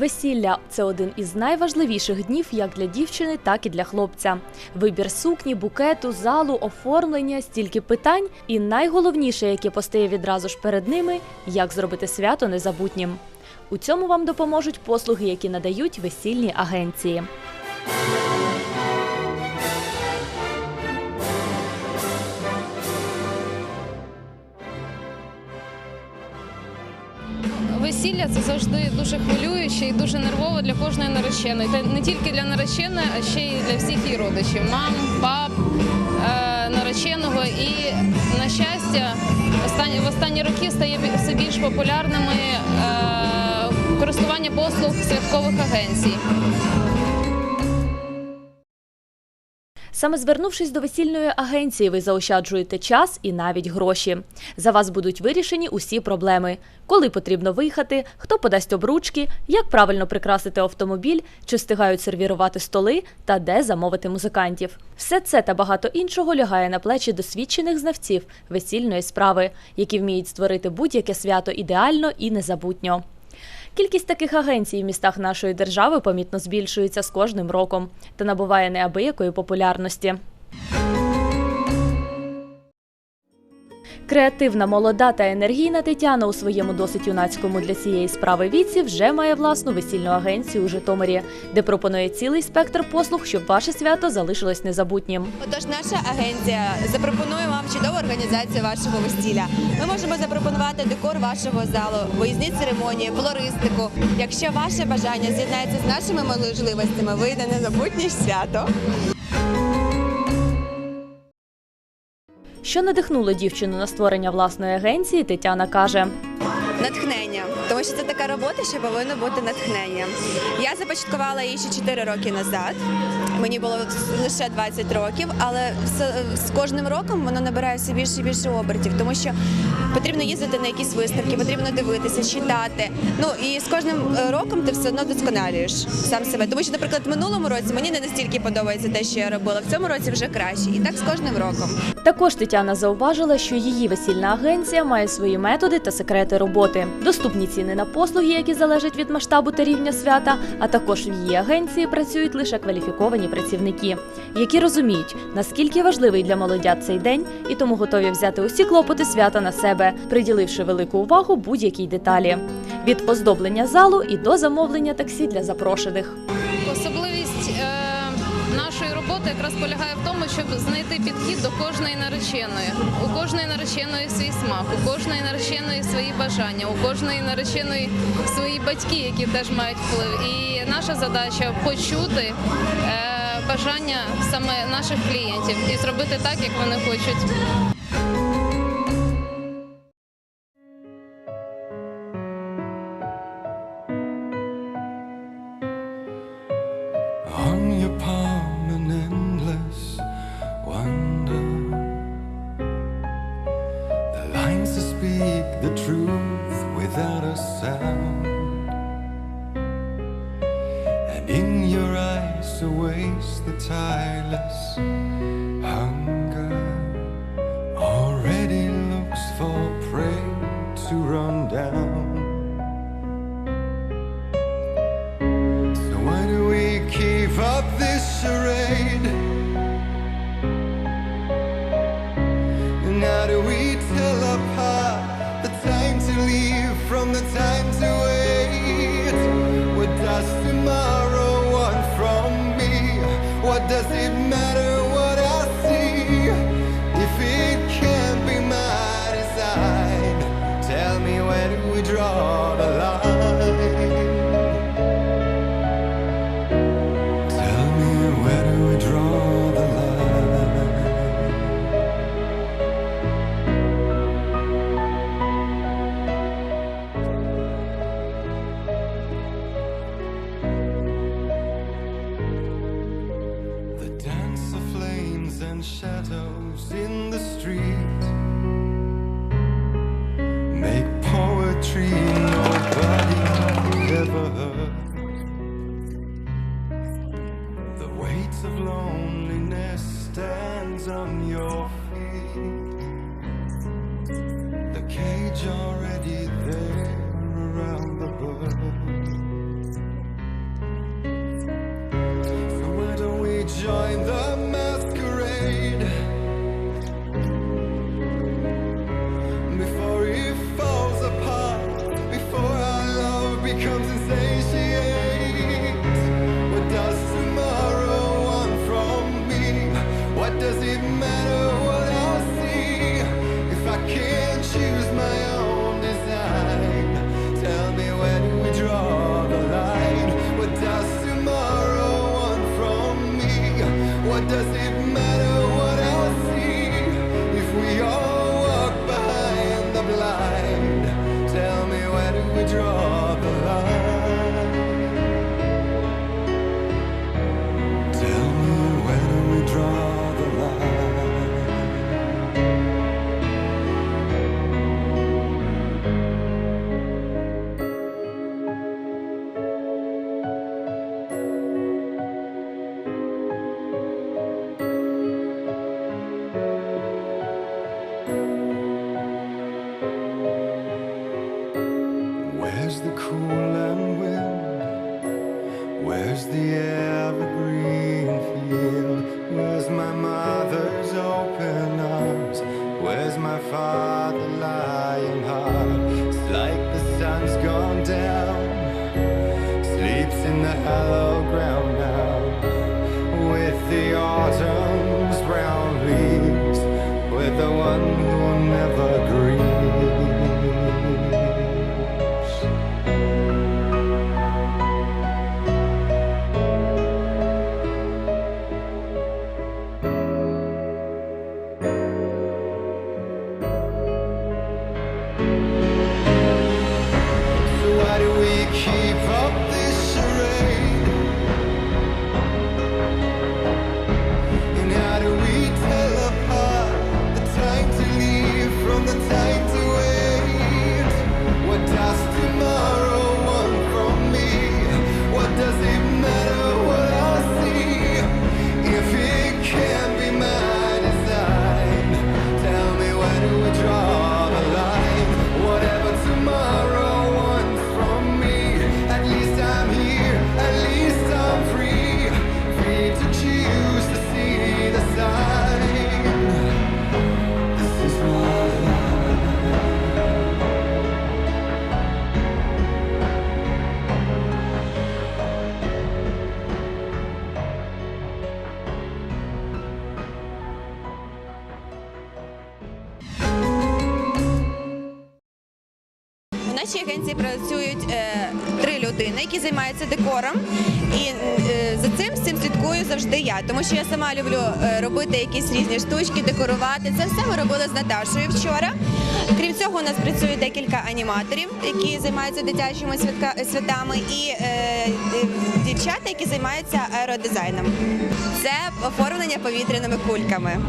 Весілля це один із найважливіших днів як для дівчини, так і для хлопця. Вибір сукні, букету, залу, оформлення, стільки питань, і найголовніше, яке постає відразу ж перед ними, як зробити свято незабутнім. У цьому вам допоможуть послуги, які надають весільні агенції. Весілля це завжди дуже хвилююче і дуже нервово для кожної нареченої. Та не тільки для нареченої, а ще й для всіх її родичів, мам, пап, е, нареченого. І на щастя, в останні роки стає все більш популярними е, користування послуг святкових агенцій. Саме звернувшись до весільної агенції, ви заощаджуєте час і навіть гроші. За вас будуть вирішені усі проблеми: коли потрібно виїхати, хто подасть обручки, як правильно прикрасити автомобіль, чи встигають сервірувати столи та де замовити музикантів. Все це та багато іншого лягає на плечі досвідчених знавців весільної справи, які вміють створити будь-яке свято ідеально і незабутньо. Кількість таких агенцій в містах нашої держави помітно збільшується з кожним роком та набуває неабиякої популярності. Креативна, молода та енергійна Тетяна у своєму досить юнацькому для цієї справи віці вже має власну весільну агенцію у Житомирі, де пропонує цілий спектр послуг, щоб ваше свято залишилось незабутнім. Отож, наша агенція запропонує вам чудову організацію вашого весілля. Ми можемо запропонувати декор вашого залу, виїзні церемонії, флористику. Якщо ваше бажання з'єднається з нашими можливостями, вийде незабутнє свято. Що надихнуло дівчину на створення власної агенції, Тетяна каже. Натхнення, тому що це така робота, що повинно бути натхнення. Я започаткувала її ще 4 роки назад. Мені було лише 20 років, але з, кожним роком воно набирає все більше і більше обертів, тому що потрібно їздити на якісь виставки, потрібно дивитися, читати. Ну і з кожним е, роком ти все одно досконалюєш сам себе. Тому що, наприклад, в минулому році мені не настільки подобається те, що я робила. В цьому році вже краще. І так з кожним роком. Також Тетяна зауважила, що її весільна агенція має свої методи та секрети роботи, доступні ціни на послуги, які залежать від масштабу та рівня свята. А також в її агенції працюють лише кваліфіковані працівники, які розуміють, наскільки важливий для молодят цей день, і тому готові взяти усі клопоти свята на себе, приділивши велику увагу будь-якій деталі від оздоблення залу і до замовлення таксі для запрошених. Нашої роботи якраз полягає в тому, щоб знайти підхід до кожної нареченої. У кожної нареченої свій смак, у кожної нареченої свої бажання, у кожної нареченої свої батьки, які теж мають вплив. І наша задача почути е, бажання саме наших клієнтів і зробити так, як вони хочуть. on your palm a and in your eyes awaits the tireless matter what I see? If it shadows in the street What does it matter what I see if I can't choose my own? Cool and wind? Where's the evergreen field? Where's my mother's open arms? Where's my father нашій агенції працюють е, три людини, які займаються декором. І е, за цим з цим слідкую завжди я, тому що я сама люблю е, робити якісь різні штучки, декорувати. Це все ми робили з Наташою вчора. Крім цього, у нас працює декілька аніматорів, які займаються дитячими святами, і е, е, дівчата, які займаються аеродизайном. Це оформлення повітряними кульками.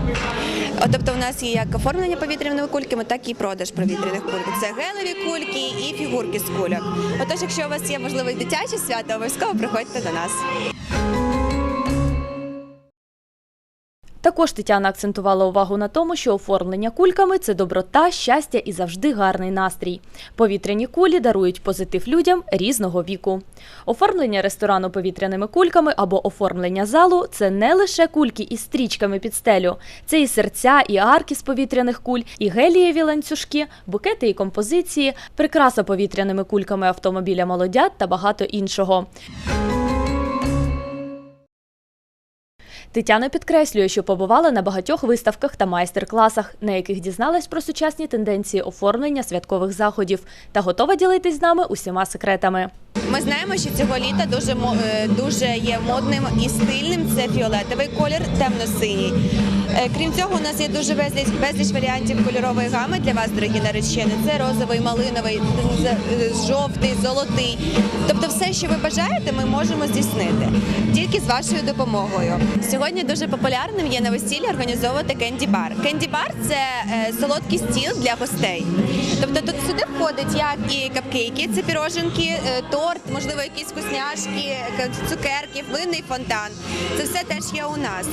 Тобто, у нас є як оформлення повітряними кульками, так і продаж повітряних кульок. Це гелеві кульки і фігурки з кульок. Отож, якщо у вас є можливо дитяче свято, обов'язково приходьте до нас. Також Тетяна акцентувала увагу на тому, що оформлення кульками це доброта, щастя і завжди гарний настрій. Повітряні кулі дарують позитив людям різного віку. Оформлення ресторану повітряними кульками або оформлення залу це не лише кульки із стрічками під стелю, це і серця, і арки з повітряних куль, і гелієві ланцюжки, букети і композиції, прикраса повітряними кульками автомобіля молодят та багато іншого. Тетяна підкреслює, що побувала на багатьох виставках та майстер-класах, на яких дізналась про сучасні тенденції оформлення святкових заходів та готова ділитись з нами усіма секретами. Ми знаємо, що цього літа дуже е, дуже є модним і стильним. Це фіолетовий колір, темно-синій. Е, Крім цього, у нас є дуже безліч, безліч варіантів кольорової гами для вас, дорогі наречені. Це розовий, малиновий, е, жовтий, золотий. Тобто, все, що ви бажаєте, ми можемо здійснити тільки з вашою допомогою. Сьогодні дуже популярним є на весіллі організовувати кенді-бар. Кенді-бар – це солодкий стіл для гостей. Тобто тут сюди входить як і капкейки, це піроженки, е, торт, можливо, якісь вкусняшки, цукерки, винний фонтан. Це все теж є у нас.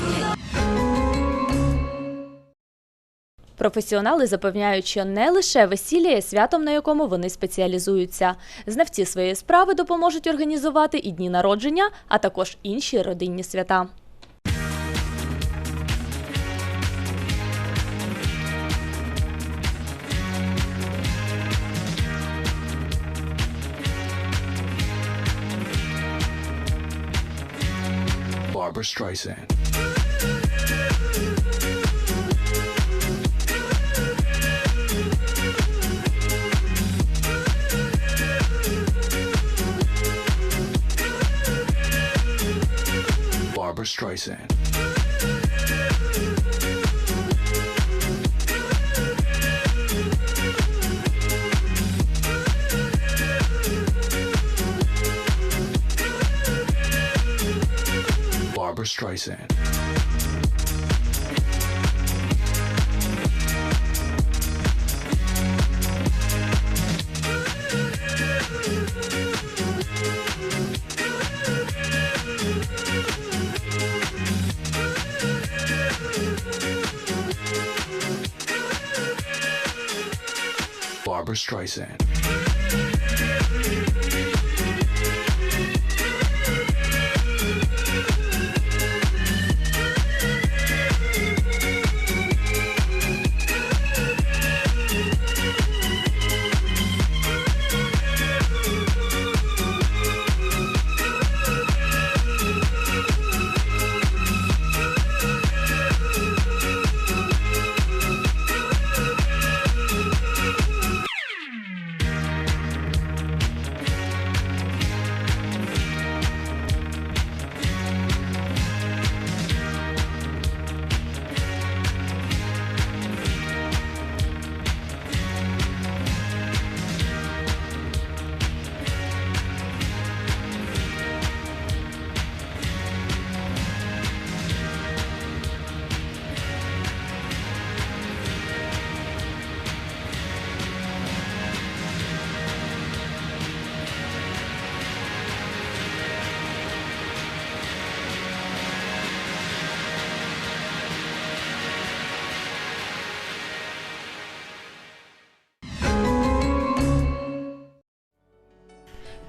Професіонали запевняють, що не лише весілля є святом, на якому вони спеціалізуються. Знавці своєї справи допоможуть організувати і дні народження, а також інші родинні свята. Barbara Streisand. Barbara Streisand. Barbara Streisand. Barbara Streisand.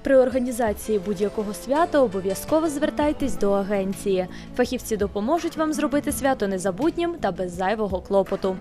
При організації будь-якого свята обов'язково звертайтесь до агенції. Фахівці допоможуть вам зробити свято незабутнім та без зайвого клопоту.